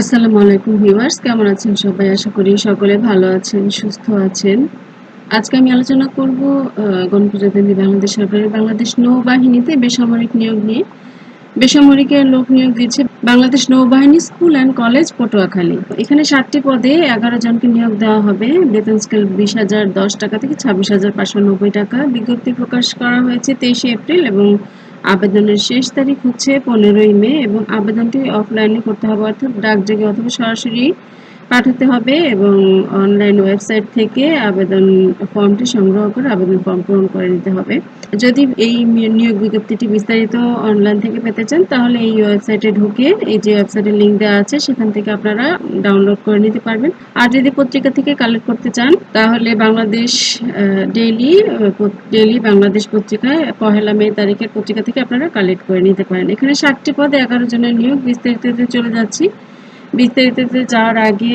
আসসালামু আলাইকুম ভিউয়ার্স, কেমন আছেন সবাই? আশা করি সকলে ভালো আছেন, সুস্থ আছেন। আজকে আমি আলোচনা করব গণপ্রজাতন্ত্রী বাংলাদেশ সরকারের বাংলাদেশ নৌবাহিনীতে বেসামরিক নিয়োগ নিয়ে। বেসামরিকের লোক নিয়োগ দিয়েছে বাংলাদেশ নৌবাহিনী স্কুল অ্যান্ড কলেজ পটুয়াখালী। এখানে ষাটটি পদে এগারো জনকে নিয়োগ দেওয়া হবে। বেতন স্কেল বিশ হাজার দশ টাকা থেকে ছাব্বিশ হাজার পাঁচশো নব্বই টাকা। বিজ্ঞপ্তি প্রকাশ করা হয়েছে তেইশে এপ্রিল এবং আবেদনের শেষ তারিখ হচ্ছে পনেরোই মে এবং আবেদনটি অফলাইনে করতে হবে, অর্থাৎ ডাকযোগে অথবা সরাসরি পাঠাতে হবে এবং অনলাইন ওয়েবসাইট থেকে আবেদন ফর্মটি সংগ্রহ করে আবেদন ফর্ম পূরণ করে নিতে হবে। যদি এই নিয়োগ বিজ্ঞপ্তিটি বিস্তারিত অনলাইন থেকে পেতে চান, তাহলে এই ওয়েবসাইটে ঢুকে এই যে ওয়েবসাইটের লিঙ্ক দেওয়া আছে, সেখান থেকে আপনারা ডাউনলোড করে নিতে পারবেন। আর যদি পত্রিকা থেকে কালেক্ট করতে চান, তাহলে বাংলাদেশ ডেইলি ডেইলি বাংলাদেশ পত্রিকায় পহেলা মে তারিখের পত্রিকা থেকে আপনারা কালেক্ট করে নিতে পারেন। এখানে ষাটটি পদে এগারো জনের নিয়োগ বিস্তারিত চলে যাচ্ছি। বিস্তারিততে যাওয়ার আগে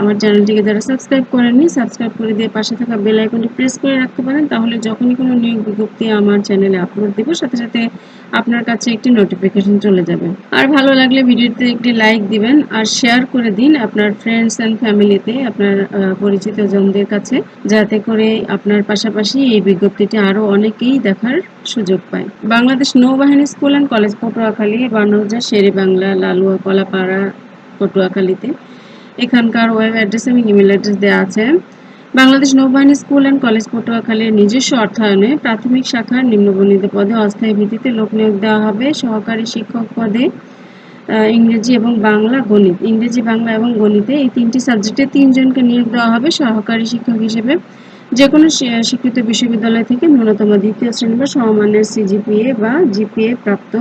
আমার চ্যানেলটিকে যারা সাবস্ক্রাইব করেননি সাবস্ক্রাইব করে দিয়ে পাশে থাকা বেল আইকনটি প্রেস করে রাখতে পারেন, তাহলে যখনই কোনো নিয়োগ বিজ্ঞপ্তি আমার চ্যানেলে আপলোড দেবো, সাথে সাথে আপনার কাছে একটি নোটিফিকেশন চলে যাবে। আর ভালো লাগলে ভিডিওতে একটি লাইক দিবেন, আর শেয়ার করে দিন আপনার ফ্রেন্ডস অ্যান্ড ফ্যামিলিতে আপনার পরিচিত জনদের কাছে, যাতে করে আপনার পাশাপাশি এই বিজ্ঞপ্তিটি আরও অনেকেই দেখার সুযোগ পায়। বাংলাদেশ নৌবাহিনী school and college Patuakhali বানৌজা Shere Bangla Lalua, Kalapara পটুয়াখালীতে। এখানকার ওয়েব অ্যাড্রেস এবং ইমেল অ্যাড্রেস দেওয়া আছে। বাংলাদেশ নৌবাহিনী স্কুল অ্যান্ড কলেজ পটুয়াখালীর নিজস্ব অর্থায়নে প্রাথমিক শাখার নিম্নবর্ণিত পদে অস্থায়ী ভিত্তিতে লোক নিয়োগ দেওয়া হবে। সহকারী শিক্ষক পদে ইংরেজি এবং বাংলা গণিত, ইংরেজি, বাংলা এবং গণিতে এই তিনটি সাবজেক্টে তিনজনকে নিয়োগ দেওয়া হবে। সহকারী শিক্ষক হিসেবে যে কোনো স্বীকৃত বিশ্ববিদ্যালয় থেকে ন্যূনতম দ্বিতীয় শ্রেণি বা সমমানের সিজিপিএ বা জিপিএ প্রাপ্ত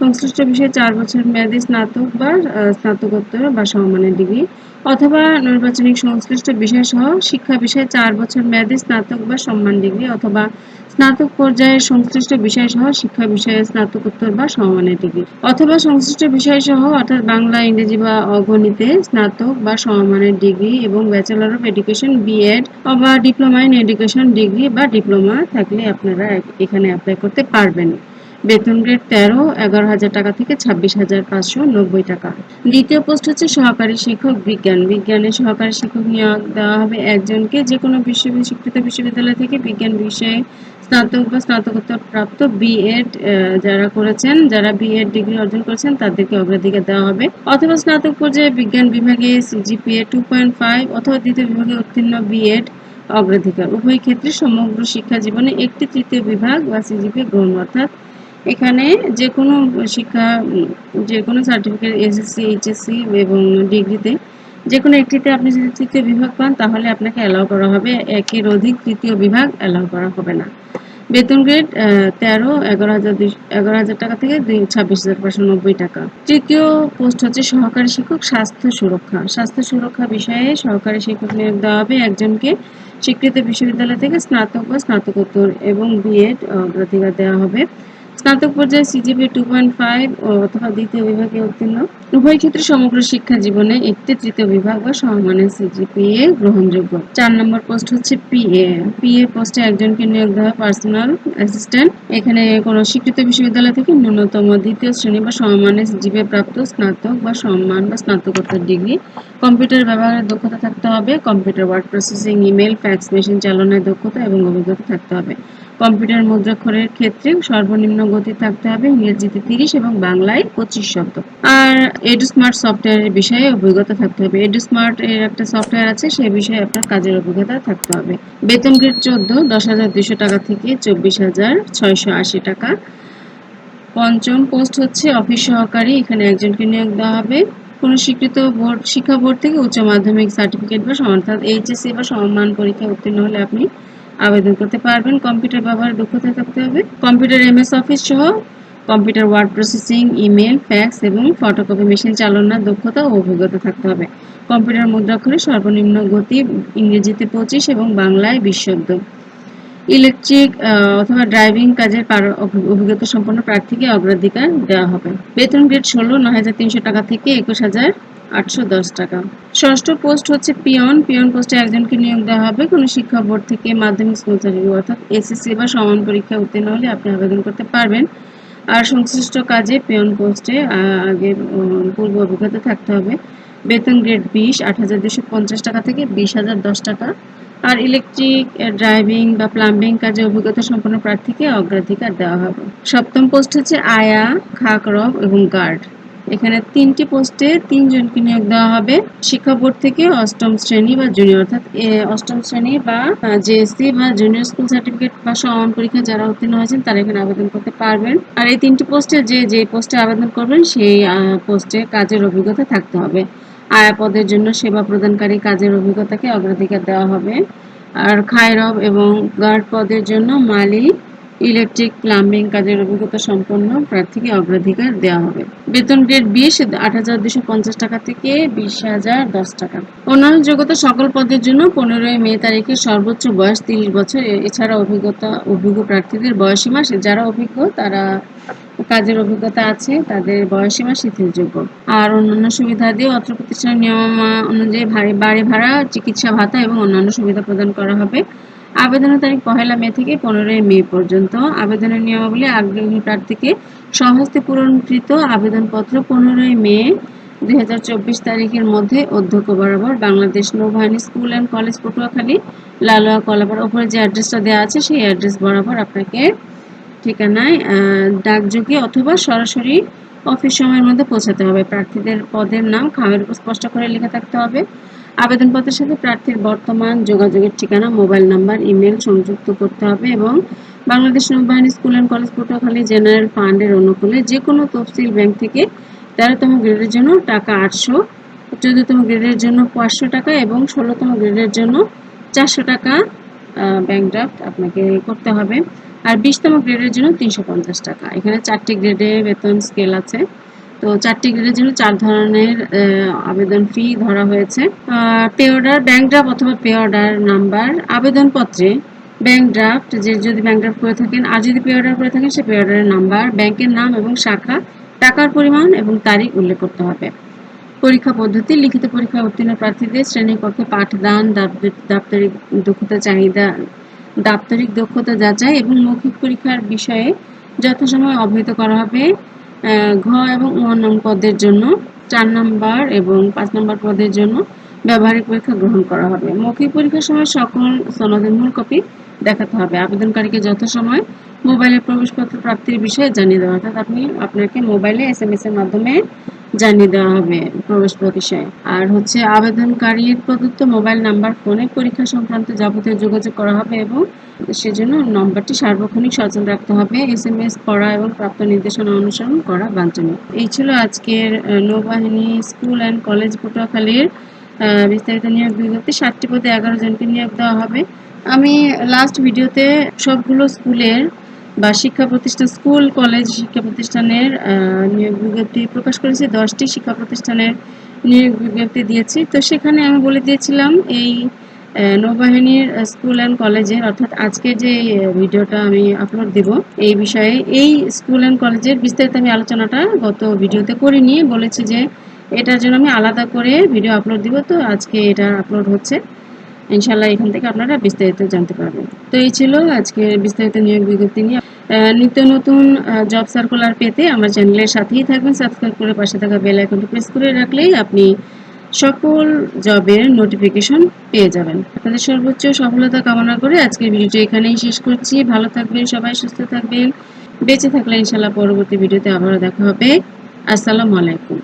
সংশ্লিষ্ট বিষয়ে চার বছর মেয়াদী স্নাতক বা স্নাতকোত্তর বা সমমানের ডিগ্রি অথবা নির্বাচনিক সংশ্লিষ্ট বিষয় সহ শিক্ষা বিষয়ে চার বছর মেয়াদী স্নাতক বা সম্মান ডিগ্রি অথবা স্নাতক পর্যায়ের সংশ্লিষ্ট বিষয় সহ শিক্ষা বিষয়ে স্নাতকোত্তর বা সমমানের ডিগ্রি অথবা সংশ্লিষ্ট বিষয় সহ অর্থাৎ বাংলা, ইংরেজি বা অগণিতে স্নাতক বা সমমানের ডিগ্রি এবং ব্যাচেলর অফ এডুকেশন, বিএড অথবা ডিপ্লোমা ইন এডুকেশন ডিগ্রি বা ডিপ্লোমা থাকলে আপনারা এখানে অ্যাপ্লাই করতে পারবেন। বেতন গ্রেড তেরো, এগারো হাজার টাকা থেকে ছাব্বিশ হাজার পাঁচশো নব্বই টাকা। দ্বিতীয় পোস্ট হচ্ছে সহকারী শিক্ষক বিজ্ঞান। বিজ্ঞানের সহকারী শিক্ষক নিয়োগ দেওয়া হবে একজনকে যে কোনো বিশ্ববিদ্যালয় স্বীকৃত বিশ্ববিদ্যালয় থেকে বিজ্ঞান বিষয়ে স্নাতক বা স্নাতকোত্তর প্রাপ্ত বিএড যারা করেছেন, যারা বিএড ডিগ্রি অর্জন করেছেন, তাদেরকে অগ্রাধিকার দেওয়া হবে। অথবা স্নাতক পর্যায়ে বিজ্ঞান বিভাগে সিজিপিএ টু পয়েন্ট ফাইভ অথবা দ্বিতীয় বিভাগে উত্তীর্ণ বিএড অগ্রাধিকার। উভয় ক্ষেত্রে সমগ্র শিক্ষা জীবনে একটি তৃতীয় বিভাগ বা সিজিপিএ গ্রহণ, অর্থাৎ এখানে যে কোনো শিক্ষা যে কোনো সার্টিফিকেট এসএসসি এইচএসসি এবং ডিগ্রিতে যে কোনো একটিতে আপনি যদি তৃতীয় বিভাগ পান, তাহলে আপনাকে অ্যালাউ করা হবে। একের অধিক তৃতীয় বিভাগ অ্যালাউ করা হবে না। বেতন গ্রেড তেরো, এগারো হাজার এগারো হাজার টাকা থেকে ছাব্বিশ হাজার পাঁচশো নব্বই টাকা। তৃতীয় পোস্ট হচ্ছে সহকারী শিক্ষক স্বাস্থ্য সুরক্ষা। স্বাস্থ্য সুরক্ষা বিষয়ে সহকারী শিক্ষক নিয়োগ দেওয়া হবে একজনকে। স্বীকৃত বিশ্ববিদ্যালয় থেকে স্নাতক বা স্নাতকোত্তর এবং বিএড অগ্রাধিকার দেওয়া হবে। স্নাতক পর্যায়ে সিজিপি টু পয়েন্ট ফাইভ অথবা দ্বিতীয় বিভাগে উত্তীর্ণ। উভয় ক্ষেত্রে সমগ্র শিক্ষা জীবনে একটি তৃতীয় বিভাগ বা সমমানের সিজিপিএ গ্রহণযোগ্য। চার নম্বর পোস্ট হচ্ছে পিএ পিএ পোস্টে একজনকে নিয়োগ দেওয়া পার্সোনাল অ্যাসিস্ট্যান্ট এখানে কোনো স্বীকৃত বিশ্ববিদ্যালয় থেকে ন্যূনতম দ্বিতীয় শ্রেণি বা সমমানের সিজিপিএ প্রাপ্ত স্নাতক বা সম্মান বা স্নাতকোত্তর ডিগ্রি। কম্পিউটার ব্যবহারের দক্ষতা থাকতে হবে। Computer word processing, email, fax, machine চালনার দক্ষতা এবং অভিজ্ঞতা থাকতে হবে। কম্পিউটার মুদ্রাক্ষরের ক্ষেত্রে সর্বনিম্ন গতি থাকতে হবে, ইংরেজিতে তিরিশ এবং বাংলায় পঁচিশ শব্দ। আর এডু স্মার্ট সফটওয়্যারের বিষয়ে অভিজ্ঞতা থাকতে হবে। এডু স্মার্ট এর একটা সফটওয়্যার আছে, সেই বিষয়ে আপনার কাজের অভিজ্ঞতা থাকতে হবে। বেতন গ্রেড চোদ্দ, দশ হাজার দুশো টাকা থেকে চব্বিশ হাজার ছয়শো আশি টাকা। পঞ্চম পোস্ট হচ্ছে অফিস সহকারী, এখানে একজনকে নিয়োগ দেওয়া হবে। কোনো স্বীকৃত বোর্ড, শিক্ষা বোর্ড থেকে উচ্চ মাধ্যমিক সার্টিফিকেট বা অর্থাৎ এইচএসসি বা সম্মান পরীক্ষা উত্তীর্ণ হলে আপনি আবেদন করতে পারবেন। কম্পিউটার ব্যবহার দক্ষতা থাকতে হবে। কম্পিউটার এমএস অফিস সহ computer word processing, email, fax এবং ফটোকপি মেশিন চালনার দক্ষতা ও অভিজ্ঞতা থাকতে হবে। কম্পিউটার মুদ্রাক্ষরে সর্বনিম্ন গতি ইংরেজিতে পঁচিশ এবং বাংলায় বিশ ইলেকট্রিক অথবা ড্রাইভিং কাজের অভিজ্ঞতা সম্পন্ন প্রার্থীকে অগ্রাধিকার দেওয়া হবে। বেতন গ্রেড ষোলো, নয় হাজার তিনশো টাকা থেকে একুশ হাজার আটশো দশ টাকা। ষষ্ঠ পোস্ট হচ্ছে পিয়ন। পিয়ন পোস্টে একজনকে নিয়োগ দেওয়া হবে। কোনো শিক্ষা বোর্ড থেকে মাধ্যমিক স্কুল সার্টিফিকেট অর্থাৎ এসএসসি বা সমান পরীক্ষা উত্তীর্ণ হলে আপনি আবেদন করতে পারবেন। আর সংশ্লিষ্ট কাজে পেয়ন পোস্টে আগে পূর্ব অভিজ্ঞতা থাকতে হবে। বেতন গ্রেড বিশ, আট হাজার দুশো পঞ্চাশ টাকা থেকে বিশ হাজার দশ টাকা। আর ইলেকট্রিক ড্রাইভিং বা প্লাম্বিং কাজে অভিজ্ঞতা সম্পন্ন প্রার্থীকে অগ্রাধিকার দেওয়া হবে। সপ্তম পোস্ট হচ্ছে আয়া খাকরব এবং গার্ড। এখানে তিনটি পোস্টে তিনজনকে নিয়োগ দেওয়া হবে। শিক্ষা বোর্ড থেকে অষ্টম শ্রেণি বা জুনিয়র অর্থাৎ অষ্টম শ্রেণি বা জেএসসি বা জুনিয়র স্কুল সার্টিফিকেট বা সমান পরীক্ষা যারা উত্তীর্ণ হয়েছেন, তারা এখানে আবেদন করতে পারবেন। আর এই তিনটি পোস্টে যে যে পোস্টে আবেদন করবেন, সেই পোস্টে কাজের অভিজ্ঞতা থাকতে হবে। আয়া পদের জন্য সেবা প্রদানকারী কাজের অভিজ্ঞতাকে অগ্রাধিকার দেওয়া হবে। আর খায়রব এবং গার্ড পদের জন্য মালি ইলেকট্রিক, প্লাম্বিং কাজের অভিজ্ঞতা সম্পন্ন প্রার্থীকে অগ্রাধিকার দেওয়া হবে। বেতন গ্রেড বিশ, আট হাজার দুশো পঞ্চাশ টাকা থেকে বিশ হাজার দশ টাকা। অন্যান্য যোগ্যতা সকল পদের জন্য পনেরোই মে তারিখে সর্বোচ্চ বয়স তিরিশ বছর। এছাড়া অভিজ্ঞতা, অভিজ্ঞ প্রার্থীদের বয়সীমা যারা অভিজ্ঞ, তারা কাজের অভিজ্ঞতা আছে, তাদের বয়সীমা শিথিলযোগ্য আর অন্যান্য সুবিধা দিয়ে অত্র প্রতিষ্ঠানের নিয়ম অনুযায়ী বাড়ি ভাড়া, চিকিৎসা ভাতা এবং অন্যান্য সুবিধা প্রদান করা হবে। আবেদনের তারিখ পহেলা মে থেকে পনেরোই মে পর্যন্ত। আবেদনের নিয়মাবলী আগ্রহী প্রার্থীকে স্বহস্তে পূরণকৃত আবেদনপত্র পনেরোই মে দু হাজার চব্বিশ তারিখের মধ্যে অধ্যক্ষ বরাবর বাংলাদেশ নৌবাহিনী school and college Patuakhali, Lalua Kalapara ওপরে যে অ্যাড্রেসটা দেওয়া আছে সেই অ্যাড্রেস বরাবর আপনাকে ঠিকানায় ডাকযোগে অথবা সরাসরি অফিস সময়ের মধ্যে পৌঁছাতে হবে। প্রার্থীদের পদের নাম, খামের উপর স্পষ্ট করে লেখা থাকতে হবে। আবেদনপত্রের সাথে প্রার্থীর বর্তমান যোগাযোগের ঠিকানা, মোবাইল নাম্বার, ইমেল সংযুক্ত করতে হবে এবং বাংলাদেশ নৌবাহিনী school and college Patuakhali general ফান্ডের অনুকূলে যে কোনো তফসিল ব্যাংক থেকে তেরোতম গ্রেডের জন্য টাকা আটশো, চোদ্দতম গ্রেডের জন্য পাঁচশো টাকা এবং ষোলোতম গ্রেডের জন্য চারশো টাকা ব্যাংক ড্রাফট আপনাকে করতে হবে। আর বিশতম গ্রেডের জন্য তিনশো পঞ্চাশ টাকা। এখানে চারটি গ্রেডে বেতন স্কেল আছে। তো চারটি গ্রেডের জন্য চার ধরনের আবেদন ফি ধরা হয়েছে। পে অর্ডার ব্যাংক ড্রাফট অথবা পে অর্ডার নাম্বার আবেদনপত্রে ব্যাংক ড্রাফট যে যদি ব্যাংক ড্রাফট করে থাকেন, আর যদি পে অর্ডার করে থাকেন, সে পে অর্ডারের নাম্বার ব্যাংকের নাম এবং শাখা, টাকার পরিমাণ এবং তারিখ উল্লেখ করতে হবে। পরীক্ষা পদ্ধতি, লিখিত পরীক্ষা উত্তীর্ণ প্রার্থীদের শ্রেণীকক্ষে পাঠদান দাপ্তরিক দক্ষতা চাহিদা, দাপ্তরিক দক্ষতা যাচাই এবং মৌখিক পরীক্ষার বিষয়ে যথাসময়ে অবহিত করা হবে। ঘ এবং ও নং পদের জন্য, চার নম্বর এবং পাঁচ নম্বর পদের জন্য ব্যবহারিক পরীক্ষা গ্রহণ করা হবে। মৌখিক পরীক্ষার সময় সকল সনদের মূল কপি দেখাতে হবে। আবেদনকারীকে যথাসময় মোবাইলে প্রবেশপত্র প্রাপ্তির বিষয়ে জানিয়ে দেওয়া অর্থাৎ আপনি আপনাকে মোবাইলে এস এম এস এর মাধ্যমে জানিয়ে দেওয়া হবে প্রবেশপত্র বিষয়ে। আর হচ্ছে আবেদনকারীর প্রদত্ত মোবাইল নাম্বার, ফোনে পরীক্ষা সংক্রান্ত যাবতীয় যোগাযোগ করা হবে এবং সেজন্য নম্বরটি সার্বক্ষণিক সচল রাখতে হবে। এস এম এস পড়া এবং প্রাপ্ত নির্দেশনা অনুসরণ করা বাঞ্ছনীয়। এই ছিল আজকের নৌবাহিনী স্কুল অ্যান্ড কলেজ পটুয়াখালীর বিস্তারিত নিয়োগ বিজ্ঞপ্তি। সাতটি পদে এগারো জনকে নিয়োগ দেওয়া হবে। আমি লাস্ট ভিডিওতে সবগুলো স্কুলের বা শিক্ষা প্রতিষ্ঠান, স্কুল কলেজ শিক্ষা প্রতিষ্ঠানের নিয়োগ বিজ্ঞপ্তি প্রকাশ করেছি। দশটি শিক্ষা প্রতিষ্ঠানের নিয়োগ বিজ্ঞপ্তি দিয়েছি। তো সেখানে আমি বলে দিয়েছিলাম, এই নৌবাহিনীর স্কুল অ্যান্ড কলেজের অর্থাৎ আজকে যে ভিডিওটা আমি আপলোড দেব, এই বিষয়ে এই স্কুল অ্যান্ড কলেজের বিস্তারিত আমি আলোচনাটা গত ভিডিওতে করিনি। বলেছি যে, এটার জন্য আমি আলাদা করে ভিডিও আপলোড দিব। তো আজকে এটা আপলোড হচ্ছে। ইনশাল্লাহ এখান থেকে আপনারা বিস্তারিত জানতে পারবেন। তো এই ছিল আজকে বিস্তারিত নিয়োগ বিজ্ঞপ্তি নিয়ে। নিত্য নতুন জব সার্কুলার পেতে আমার চ্যানেলের সাথেই থাকবেন। সাবস্ক্রাইব করে পাশে থাকা বেল আইকনটি প্রেস করে রাখলেই আপনি সকল জবের নোটিফিকেশন পেয়ে যাবেন। আপনাদের সর্বোচ্চ সফলতা কামনা করে আজকের ভিডিওটি এখানেই শেষ করছি। ভালো থাকবেন সবাই, সুস্থ থাকবেন। বেঁচে থাকলে ইনশাল্লাহ পরবর্তী ভিডিওতে আবারও দেখা হবে। আসসালামু আলাইকুম।